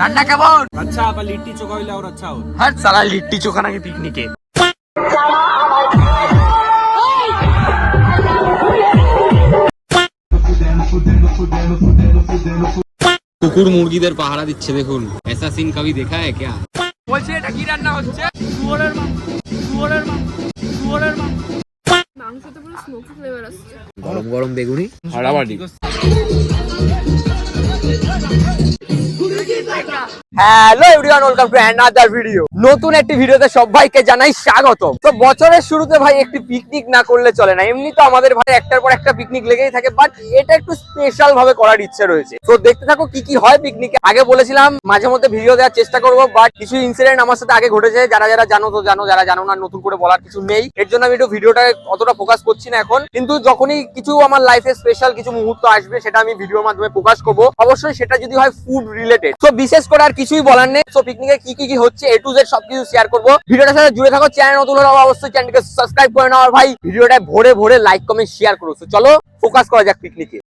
রান্না কেমন? আচ্ছা আবার লিট্টি চোখা হইলে আর আচ্ছা হ্যাঁ সারা লিট্টি চোখা নাকি পিকনিকে? কুকুর মুরগিদের পাহারা দিচ্ছে দেখুন। এসা সিন কবি দেখা হ্যাঁ ক্যা? বলছে এটা কি রান্না হচ্ছে? শুয়োরের মাংস শুয়োরের মাংস শুয়োরের মাংস। পুরো স্মোকি ফ্লেভার আসছে। গরম গরম বেগুনি। হাড়াবাড়ি hello everyone welcome to another video নতুন একটি ভিডিওতে সবাইকে জানাই স্বাগত তো বছরের শুরুতে ভাই একটি পিকনিক না করলে চলে না। এমনি তো আমাদের ভাই একটার পর একটা পিকনিক লেগেই থাকে বাট এটা একটু স্পেশাল ভাবে করার ইচ্ছে রয়েছে। তো দেখতে থাকো কি কি হয় পিকনিকে আগে বলেছিলাম, মাঝে মধ্যে ভিডিও দেওয়ার চেষ্টা করব বাট কিছু ইনসিডেন্ট আমার সাথে আগে ঘটেছে। যারা যারা জানো তো জানো, যারা জানো না, নতুন করে বলার কিছু নেই। এর জন্য আমি একটু ভিডিওটা অতটা ফোকাস করছি না এখন। কিন্তু যখনই কিছু আমার লাইফে স্পেশাল কিছু মুহূর্ত আসবে, সেটা আমি ভিডিওর মাধ্যমে প্রকাশ করব। অবশ্যই সেটা যদি হয় ফুড রিলেটেড তো বিশেষ করে আর কিছুই বলার নেই। তো পিকনিকে কি কি হচ্ছে এ টু জেড সবকিছু শেয়ার করব। ভিডিওটার সাথে জুড়ে থাকো চ্যানেল নতুন হলে অবশ্যই চ্যানেলকে সাবস্ক্রাইব করে নাও। ভাই ভিডিওটা ভরে ভরে লাইক কমেন্ট শেয়ার করো। চলো ফোকাস করা যাক পিকনিকে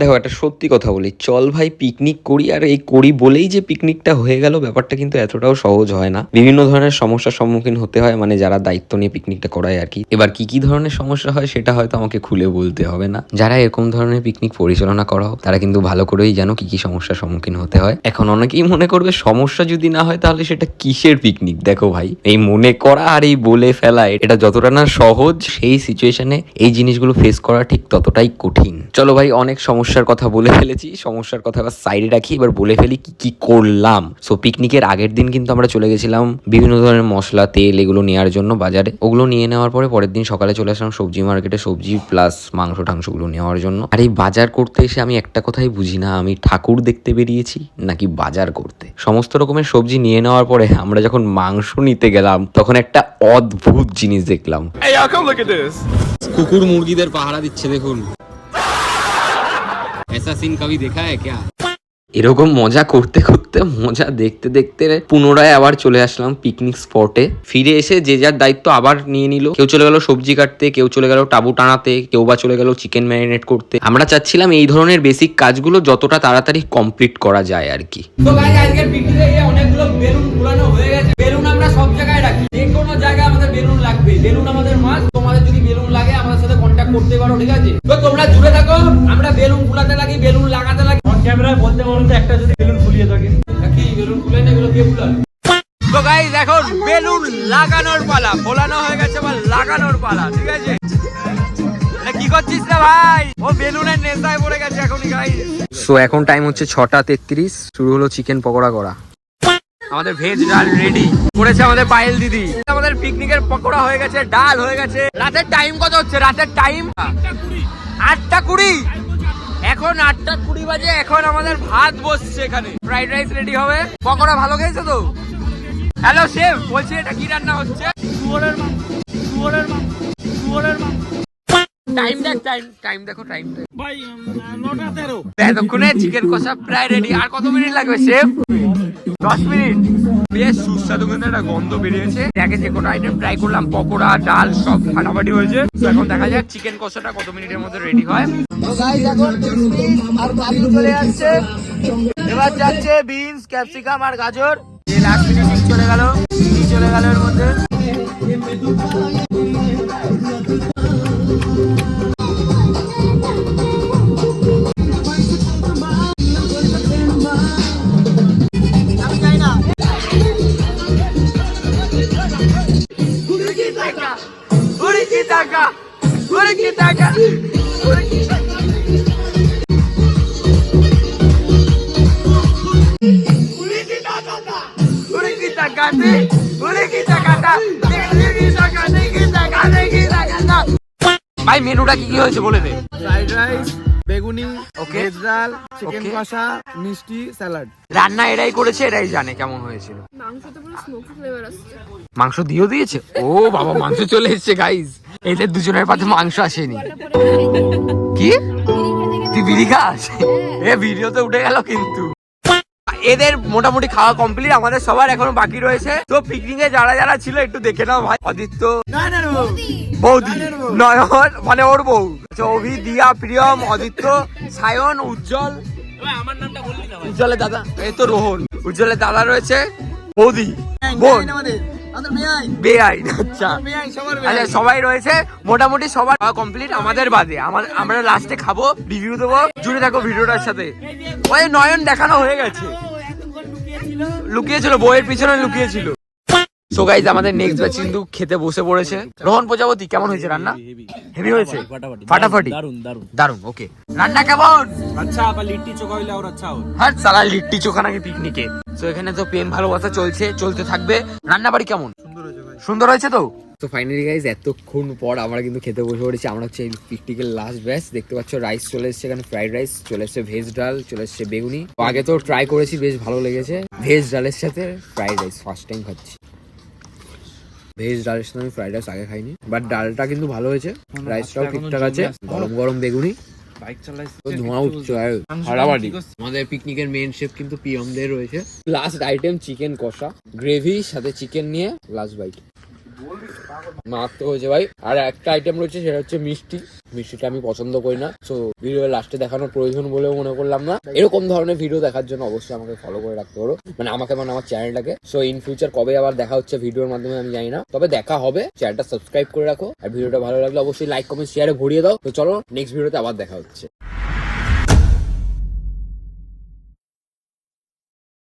দেখো, একটা সত্যি কথা বলি। চল ভাই পিকনিক করি, আর এই করি বলেই যে পিকনিকটা হয়ে গেল, ব্যাপারটা কিন্তু এতটাও সহজ হয় না। বিভিন্ন ধরনের সমস্যার সম্মুখীন হতে হয় মানে যারা দায়িত্ব নিয়ে পিকনিকটা করায় আর কি। এবার কি কি ধরনের সমস্যা হয়, সেটা হয়তো আমাকে খুলে বলতে হবে না। যারা এরকম ধরনের পিকনিক পরিচালনা করা হোক, তারা কিন্তু ভালো করেই জানো কি কি সমস্যার সম্মুখীন হতে হয়। এখন অনেকেই মনে করবে, সমস্যা যদি না হয়, তাহলে সেটা কিসের পিকনিক দেখো ভাই, এই মনে করা আর এই বলে ফেলা, এটা যতটা না সহজ, সেই সিচুয়েশনে এই জিনিসগুলো ফেস করা ঠিক ততটাই কঠিন। চলো ভাই, অনেক সমস্যার কথা বলে ফেলেছি সমস্যার কথা এবার সাইডে রাখি এবার বলে ফেলি কি কি করলাম। সো পিকনিকের আগের দিন কিন্তু আমরা চলে গেছিলাম বিভিন্ন ধরনের মশলা তেল এগুলো নেওয়ার জন্য বাজারে। ওগুলো নিয়ে নেওয়ার পরে পরের দিন সকালে চলে আসলাম সবজি মার্কেটে সবজি প্লাস মাংস টাংসগুলো নেওয়ার জন্য। আর এই বাজার করতে এসে আমি একটা কথাই বুঝি না আমি ঠাকুর দেখতে বেরিয়েছি নাকি বাজার করতে? সমস্ত রকমের সবজি নিয়ে নেওয়ার পরে আমরা যখন মাংস নিতে গেলাম তখন একটা অদ্ভুত জিনিস দেখলাম। কুকুর মুরগিদের পাহারা দিচ্ছে দেখুন। ऐसा सीन कभी देखा है क्या এরকম মজা করতে করতে মজা দেখতে দেখতে পুনরায় আবার চলে আসলাম পিকনিক স্পটে ফিরে এসে যে যার দায়িত্ব আবার নিয়ে নিল কেউ চলে গেল সবজি কাটতে কেউ চলে গেল টাবু টানাতে কেউ বা চলে গেল চিকেন ম্যারিনেট করতে আমরা চাচ্ছিলাম এই ধরনের বেসিক কাজগুলো যতটা তাড়াতাড়ি কমপ্লিট করা যায় আর কি তো গাইজ আজকের পিকনিকে গিয়ে অনেকগুলো বেলুন পুরানো হয়ে গেছে বেলুন আমরা সব জায়গায় রাখি যে কোনো জায়গায় আমাদের বেলুন লাগবে বেলুন আমাদের মাস তোমাদের যদি বেলুন লাগে আমাদের সাথে কন্ট্যাক্ট করতে পারো ঠিক আছে তো তোমরা জুড়ে থাকো আমরা বেলুন ফুলাতে লাগি বেলুন লাগাতে লাগি। অন ক্যামেরায় বলতে বলুন তো একটা যদি বেলুন ফুলিয়ে থাকে। কি বেলুন ফুলে না এগুলো কে ফুলাবে তো গাইজ এখন বেলুন লাগানোর পালা ফোলানো হয়ে গেছে বা লাগানোর পালা ঠিক আছে? কি করছিস রে ভাই? ও বেলুনের নেশায় পড়ে গেছে এখনই গাইজ সো এখন টাইম হচ্ছে ছটা তেত্রিশ শুরু হলো চিকেন পকোড়া করা। আমাদের ভেজ ডাল রেডি করেছে আমাদের পায়েল দিদি। আমাদের পিকনিকের পকোড়া হয়ে গেছে ডাল হয়ে গেছে। রাতের টাইম কত হচ্ছে? রাতের টাইম আটটা কুড়ি? এখন আটটা কুড়ি বাজে, এখন আমাদের ভাত বসছে এখানে। ফ্রাইড রাইস রেডি হবে। পকোড়া ভালো খেয়েছো তো? হ্যালো শেফ বলছি এটা কি রান্না হচ্ছে? টাইম দেখ টাইম টাইম দেখো টাইম ভাই নটা তেরো। এতক্ষণে চিকেন কষা প্রায় রেডি আর কত মিনিট লাগবে শেফ মিনিট বেশ সুস্বাদু কিন্তু একটা গন্ধ বেরিয়েছে। আগে যে কোনো আইটেম ট্রাই করলাম পকোড়া ডাল সব ফাটাফাটি হয়েছে। এখন দেখা যাক চিকেন কষাটা কত মিনিটের মধ্যে রেডি হয়। আর চলে যাচ্ছে এবার যাচ্ছে বিনস ক্যাপসিকাম আর গাজর। যে লাস্ট ফিনিশিং চলে গেল। চলে গেল এর মধ্যে। Uri kitaka! Uri kitaka! ভাই মেনুটা কি কি হয়েছে বলে দে ফ্রাইড রাইস ভেজ ডাল চিকেন কষা মিষ্টি স্যালাড। রান্না এরাই করেছে এরাই জানে কেমন হয়েছিল। মাংসতে পুরো স্মোকি ফ্লেভার আসছে। মাংস দিয়েও দিয়েছে? ও বাবা মাংস চলে এসেছে গাইস এদের দুজনের পাতে মাংস আসেনি। কি? তুই বিড়ি খাস? এ ভিডিওতে উঠে গেল কিন্তু। এদের মোটামুটি খাওয়া কমপ্লিট আমাদের সবার এখনও বাকি রয়েছে। তো পিকনিক এ যারা যারা ছিল একটু দেখে নাও ভাই। অদিত্য বৌদি নয়ন মানে ওর বউ। আচ্ছা, অভি দিয়া প্রিয়ম অদিত্য সায়ন উজ্জ্বল। উজ্জ্বলের দাদা। এই তো রোহন। উজ্জ্বলের দাদা রয়েছে। বৌদি বোন। বেআইন। আচ্ছা। আচ্ছা সবাই রয়েছে। মোটামুটি সবার কমপ্লিট আমাদের বাদে। আমাদের আমরা লাস্টে খাব রিভিউ দেবো। জুড়ে থাকো ভিডিওটার সাথে। ওই নয়ন দেখানো হয়ে গেছে। লুকিয়েছিল বইয়ের পিছনে লুকিয়েছিল। সো গাইজ আমাদের নেক্সট ব্যাচ কিন্তু খেতে বসে পড়েছে। রোহন প্রজাপতি কেমন হয়েছে রান্না? হেভি হয়েছে? ফাটাফাটি। দারুণ দারুণ দারুণ ওকে রান্না কেমন? আচ্ছা আবার লিট্টি চোখা হইলে আর আচ্ছা হ্যাঁ সালা লিট্টি চোখা নাকি পিকনিকে তো এখানে তো প্রেম ভালোবাসা চলছে চলতে থাকবে। রান্না বাড়ি কেমন? সুন্দর হয়েছে তো? তো ফাইনালি গাইজ এতক্ষণ পর আমরা কিন্তু খেতে বসে পড়েছি। আমরা হচ্ছে এই পিকনিকের লাস্ট ব্যাচ দেখতে পাচ্ছ রাইস চলে এসছে এখানে ফ্রাইড রাইস চলে এসছে ভেজ ডাল চলে এসছে বেগুনি। তো আগে তো ট্রাই করেছি বেশ ভালো লেগেছে। ভেজ ডালের সাথে ফ্রাইড রাইস ফার্স্ট টাইম খাচ্ছি। ভেজ ডালের সাথে আমি ফ্রাইড রাইস আগে খাইনি বাট ডালটা কিন্তু ভালো হয়েছে। রাইসটাও ঠিকঠাক আছে গরম গরম বেগুনি। বাইক চালাইছি ধোঁয়া উঠছে হারাবাড়ি। আমাদের পিকনিকের মেন শেফ কিন্তু পিয়মদের রয়েছে। লাস্ট আইটেম চিকেন কষা গ্রেভি সাথে চিকেন নিয়ে লাস্ট বাইট মারাত্মক হয়েছে ভাই। আর একটা আইটেম রয়েছে, সেটা হচ্ছে মিষ্টি। মিষ্টিটা আমি পছন্দ করি না। সো ভিডিও লাস্টে দেখানোর প্রয়োজন বলেও মনে করলাম না। এরকম ধরনের ভিডিও দেখার জন্য অবশ্যই আমাকে ফলো করে রাখতে পারো মানে আমাকে মানে আমার চ্যানেলটাকে সো ইন ফিউচার কবে আবার দেখা হচ্ছে ভিডিওর মাধ্যমে আমি জানি না। তবে দেখা হবে। চ্যানেলটা সাবস্ক্রাইব করে রাখো। আর ভিডিওটা ভালো লাগলে অবশ্যই লাইক কমেন্ট শেয়ারে ভরিয়ে দাও। তো চলো নেক্সট ভিডিওতে আবার দেখা হচ্ছে।